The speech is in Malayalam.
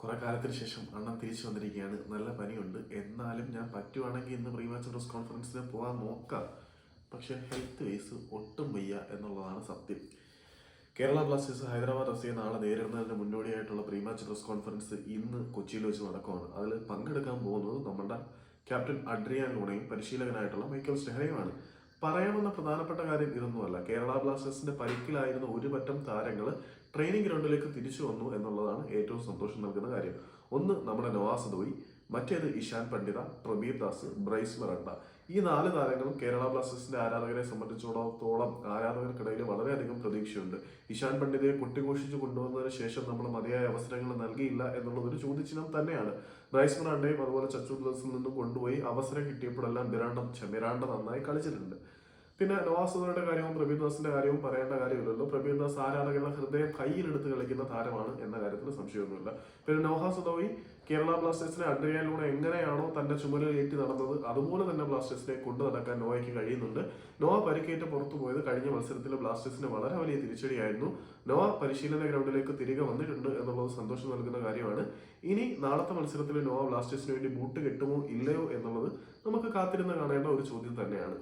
കുറെ കാലത്തിന് ശേഷം അണ്ണൻ തിരിച്ചു വന്നിരിക്കുകയാണ്. നല്ല പനിയുണ്ട്. എന്നാലും ഞാൻ പറ്റുവാണെങ്കിൽ ഇന്ന് പ്രീമാച്ചർ പ്രസ് കോൺഫറൻസിന് പോകാൻ നോക്കാം. പക്ഷെ ഹെൽത്ത് വൈസ് ഒട്ടും വയ്യ എന്നുള്ളതാണ് സത്യം. കേരള ബ്ലാസ്റ്റേഴ്സ് ഹൈദരാബാദ് എഫ് സിയെ നാളെ നേരിടുന്നതിന് മുന്നോടിയായിട്ടുള്ള പ്രീമാച്ച് പ്രസ് കോൺഫറൻസ് ഇന്ന് കൊച്ചിയിൽ വെച്ച് നടക്കുകയാണ് അതിൽ പങ്കെടുക്കാൻ പോകുന്നത് നമ്മുടെ ക്യാപ്റ്റൻ അഡ്രിയാൻ ലൂണയും പരിശീലകനായിട്ടുള്ള മൈക്കൽ സ്റ്റെഹനയുമാണ് പറയണമെന്ന പ്രധാനപ്പെട്ട കാര്യം ഇതൊന്നുമല്ല. കേരള ബ്ലാസ്റ്റേഴ്സിന്റെ പരിക്കിലായിരുന്ന ഒരുപറ്റം താരങ്ങൾ ട്രെയിനിങ് ഗ്രൗണ്ടിലേക്ക് തിരിച്ചു വന്നു എന്നുള്ളതാണ് ഏറ്റവും സന്തോഷം നൽകുന്ന കാര്യം. ഒന്ന് നമ്മുടെ നവാസ് ദോയി. മറ്റേത് ഇഷാൻ പണ്ഡിത പ്രബീർ ദാസ് ബ്രൈസ് മറണ്ട ഈ നാല് താരങ്ങളും കേരള ബ്ലാസ്റ്റേഴ്സിന്റെ ആരാധകരെ സംബന്ധിച്ചിടത്തോളം ആരാധകർക്കിടയിൽ വളരെയധികം പ്രതീക്ഷയുണ്ട്. ഇഷാൻ പണ്ഡിതയെ കൊട്ടിഘോഷിച്ച് കൊണ്ടുവന്നതിന് ശേഷം നമ്മൾ മതിയായ അവസരങ്ങൾ നൽകിയില്ല എന്നുള്ളത് ഒരു ചോദ്യചിഹ്നം തന്നെയാണ്. ബ്രൈസ് മറാണ്ടയും അതുപോലെ ചച്ചു ബ്ലസിൽ നിന്നും കൊണ്ടുപോയി അവസരം കിട്ടിയപ്പോഴെല്ലാം മിറാണ്ട മിരാണ്ട നന്നായി കളിച്ചിട്ടുണ്ട്. പിന്നെ നവാസുദയുടെ കാര്യവും പ്രബീർദാസിന്റെ കാര്യവും പറയേണ്ട കാര്യമില്ലല്ലോ. പ്രബീർദാസ് ആരാധകരുടെ ഹൃദയം കയ്യിലെടുത്ത് കളിക്കുന്ന താരമാണ് എന്ന കാര്യത്തിൽ സംശയമൊന്നുമില്ല. പിന്നെ നവഹാസുദോയി കേരള ബ്ലാസ്റ്റേഴ്സിനെ അഡ്രിയാനിലൂടെ എങ്ങനെയാണോ തന്റെ ചുമലിൽ ഏറ്റി നടന്നത് അതുപോലെ തന്നെ ബ്ലാസ്റ്റേഴ്സിനെ കൊണ്ടു നടക്കാൻ നോവയ്ക്ക് കഴിയുന്നുണ്ട്. നോവ പരിക്കേറ്റ് പുറത്തു പോയത് കഴിഞ്ഞ മത്സരത്തിൽ ബ്ലാസ്റ്റേഴ്സിന് വളരെ വലിയ തിരിച്ചടിയായിരുന്നു. നോവ പരിശീലന ഗ്രൗണ്ടിലേക്ക് തിരികെ വന്നിട്ടുണ്ട് എന്നുള്ളത് സന്തോഷം നൽകുന്ന കാര്യമാണ്. ഇനി നാളത്തെ മത്സരത്തിൽ നോവ ബ്ലാസ്റ്റേഴ്സിന് വേണ്ടി ബൂട്ട് കെട്ടുമോ ഇല്ലയോ എന്നുള്ളത് നമുക്ക് കാത്തിരുന്ന് കാണേണ്ട ഒരു ചോദ്യം തന്നെയാണ്.